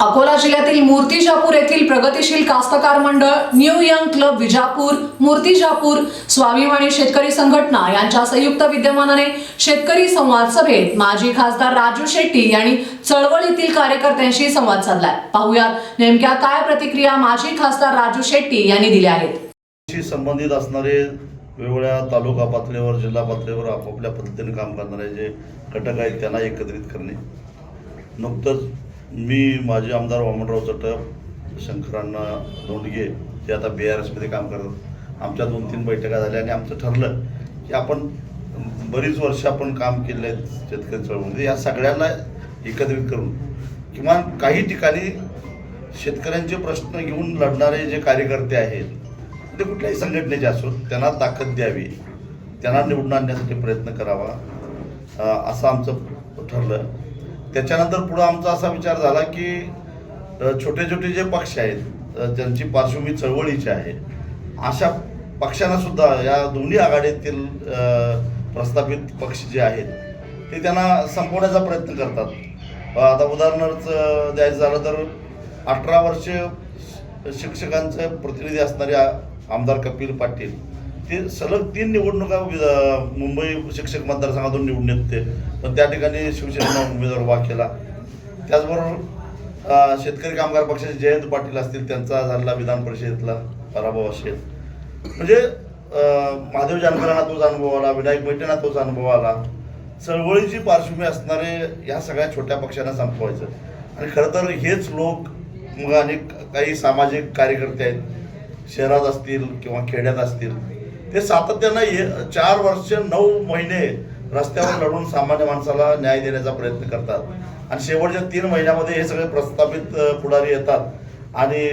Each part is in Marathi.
अकोला जिल्ह्यातील मूर्तिजापूर येथील प्रगतिशील कास्तकार मंडळ new young club Vijapur Murtijapur स्वाभिमानी शेतकरी संघटना यांच्या संयुक्त विद्यमानाने शेतकरी संवाद सभेत माजी खासदार राजू शेट्टी यांनी चळवळीतील कार्यकर्त्यांशी संवाद साधलाय पाहुयात नेमक्या काय प्रतिक्रिया माजी खासदार राजू शेट्टी यांनी दिल्या आहेत. संबंधित असणारे वेगवेगळ्या तालुका पातळीवर जिल्हा पातळीवर आपापल्या पद्धतीने काम करणारे जे घटक आहेत त्यांना एकत्रित करणे. नुकतंच मी माजी आमदार वामनराव चटप शंकरांना धोंडगे ते आता बी आर एसमध्ये काम करतात. आमच्या दोन तीन बैठका झाल्या आणि आमचं ठरलं की आपण बरीच वर्ष आपण काम केले आहेत शेतकरी चळवळीमध्ये. या सगळ्यांना एकत्रित करून किमान काही ठिकाणी शेतकऱ्यांचे प्रश्न घेऊन लढणारे जे कार्यकर्ते आहेत ते कुठल्याही संघटनेचे असो त्यांना ताकद द्यावी. त्यांना निवडून आणण्यासाठी प्रयत्न करावा. असं आमचं ठरलं. त्याच्यानंतर पुढं आमचा असा विचार झाला की छोटे छोटे जे पक्ष आहेत ज्यांची पार्श्वभूमी चळवळीची आहे अशा पक्षांना सुद्धा या दोन्ही आघाडीतील प्रस्थापित पक्ष जे आहेत ते त्यांना संपवण्याचा प्रयत्न करतात. आता उदाहरणार्थ द्यायचं झालं तर अठरा वर्ष शिक्षकांचे प्रतिनिधी असणारे आमदार कपिल पाटील ते सलग तीन निवडणुका वि- मुंबई शिक्षक मतदारसंघातून निवडून येते. पण त्या ठिकाणी शिवसेनेनं उमेदवार उभा केला. त्याचबरोबर शेतकरी कामगार पक्षाचे जयंत पाटील असतील त्यांचा झालेला विधान परिषदेतला पराभव असेल. म्हणजे महादेव जानकरांना तोच अनुभव आला विनायक मेटेंना तोच अनुभव आला. चळवळीची पार्श्वभूमी असणारे या सगळ्या छोट्या पक्षांना संपवायचं. आणि खरं तर हेच लोक मग अनेक काही सामाजिक कार्यकर्ते आहेत. शहरात असतील किंवा खेड्यात असतील. ते सातत्यानं ये चार वर्ष नऊ महिने रस्त्यावर लढून सामान्य माणसाला न्याय देण्याचा प्रयत्न करतात. आणि शेवटच्या तीन महिन्यामध्ये हे सगळे प्रस्थापित पुढारी येतात आणि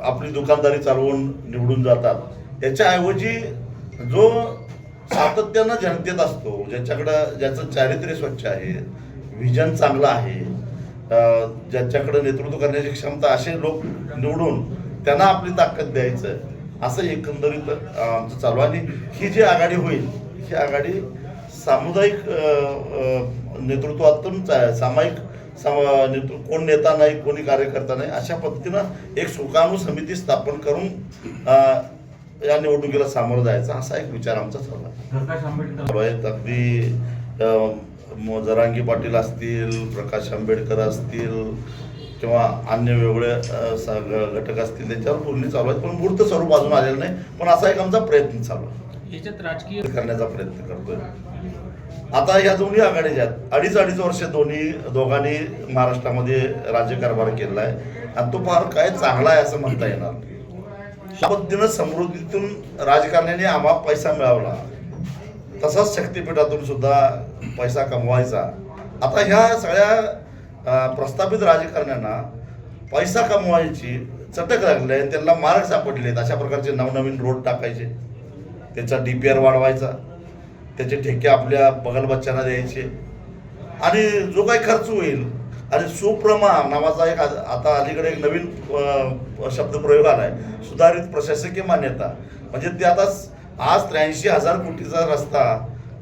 आपली दुकानदारी चालवून निवडून जातात. याच्याऐवजी जो सातत्यानं जनतेत असतो ज्याच्याकडं ज्याचं चारित्र्य स्वच्छ आहे विजन चांगलं आहे ज्याच्याकडं नेतृत्व करण्याची क्षमता असे लोक निवडून त्यांना आपली ताकद द्यायचं. असं एकंदरीत आमचं चालू. आणि ही जी आघाडी होईल ही आघाडी सामुदायिक नेतृत्वातून सामायिक सम- नेतृ कोण नेता नाही कोणी कार्यकर्ता नाही अशा पद्धतीनं एक सुकाणू समिती स्थापन करून या निवडणुकीला सामोरं जायचा असा एक विचार आमचा चालला आहे. आहेत अगदी जरांगी पाटील असतील प्रकाश आंबेडकर असतील किंवा अन्य वेगळे अं, स- ग- घटक असतील त्यांच्यावर बोलणी चालू आहेत. पण मूर्त स्वरूप अजून आलेलं नाही. पण असा एक आमचा प्रयत्न चालू आहे. याच्यात राजकीय करण्याचा प्रयत्न करतोय. आता या दोन्ही आघाडीच्या आहेत. अडीच अडीच वर्ष दोन्ही दोघांनी महाराष्ट्रामध्ये राज्यकारभार केलेला आहे. आणि तो फार काय चांगला आहे असं म्हणता येणार. अशा पद्धतीनं समृद्धीतून राजकारण्याने आम्हा पैसा मिळवला. तसाच शक्तीपीठातून सुद्धा पैसा कमवायचा. आता ह्या सगळ्या प्रस्थापित राजकारण्यांना पैसा कमवायची चटक लागले आणि त्यांना मार्ग सापडलेत. अशा प्रकारचे नवनवीन रोड टाकायचे. त्याचा डी पी आर वाढवायचा. त्याचे ठेके आपल्या बगल बच्च्यांना द्यायचे. आणि जो काही खर्च होईल आणि सुप्रमा नावाचा एक आता अलीकडे एक नवीन शब्दप्रयोग आला आहे सुधारित प्रशासकीय मान्यता. म्हणजे ते आता आज त्र्याऐंशी हजार कोटीचा रस्ता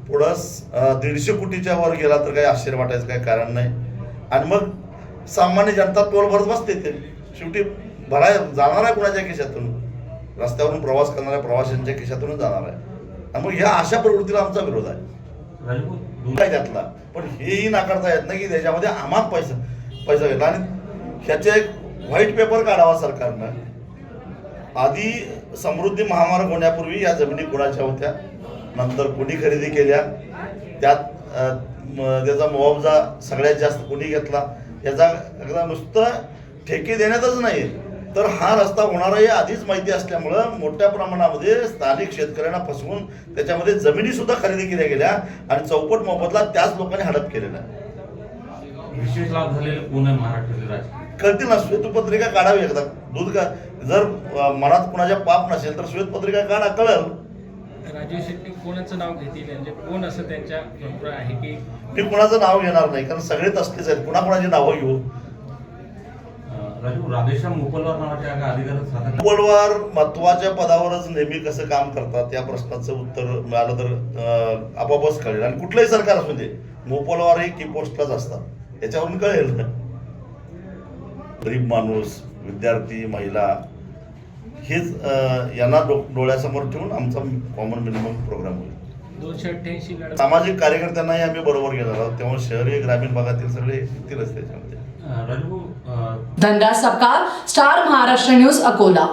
पुढं दीडशे कोटीच्या वर गेला तर काही आश्चर्य वाटायचं काही कारण नाही. आणि मग सामान्य जनता तोल भरत बसते ते. शेवटी भराय जाणार आहे कुणाच्या खिशातून? रस्त्यावरून प्रवास करणाऱ्या प्रवाशांच्या खिशातूनच जाणार आहे. आणि मग ह्या अशा प्रवृत्तीला आमचा विरोध आहे. त्यातला. पण हेही नाकारता येत नाही की त्याच्यामध्ये आम्हाला पैसा पैसा घेतला. आणि ह्याचे एक व्हाईट पेपर काढावा सरकारनं. आधी समृद्धी महामार्ग होण्यापूर्वी या जमिनी कुणाच्या होत्या? नंतर कुणी खरेदी केल्या? त्यात त्याचा मुआवजा सगळ्यात जास्त कुणी घेतला याचा एकदा नुसतं ठेके देण्यातच नाही. तर हा रस्ता होणार आहे आधीच माहिती असल्यामुळं मोठ्या प्रमाणामध्ये स्थानिक शेतकऱ्यांना फसवून त्याच्यामध्ये जमिनी सुद्धा खरेदी केल्या गेल्या आणि चौपट मोबदला त्याच लोकांनी हडप केलेला. विशेष लाभ झालेले महाराष्ट्रातील राजकीय? कळतील ना श्वेतपत्रिका काढावी एकदा. दूध का जर मनात कुणाच्या पाप नसेल तर श्वेतपत्रिका काढा कळल. राजू शेट्टी कोणाचं नाव घेतील म्हणजे कोण असं त्यांच्या अभिप्राय आहे की मी कुणाचं नाव घेणार नाही कारण सगळे तसलेच आहेत. कुणाकुणाची नावं घेऊ? राजू राधेश्याम मोपलवार नावाच्या एका अधिकाऱ्यात महत्त्वाच्या पदावरच नेहमी कसं काम करतात या प्रश्नाचं उत्तर मिळालं तर अं, आपोआपच कळेल. आणि कुठलंही सरकार असू दे मोपलवारही की पोस्टलाच असतात. याच्यावरून कळेल. गरीब माणूस विद्यार्थी महिला हेच यांना डो डोळ्यासमोर ठेवून आमचा कॉमन मिनिमम प्रोग्राम होईल. दोनशे अठ्ठ्याऐंशी मॅडम. सामाजिक कार्यकर्त्यांनाही आम्ही बरोबर घेणार आहोत. त्यामुळे शहरी ग्रामीण भागातील सगळे येतीलच त्याच्यामध्ये धनराज सपकाळ स्टार महाराष्ट्र न्यूज अकोला.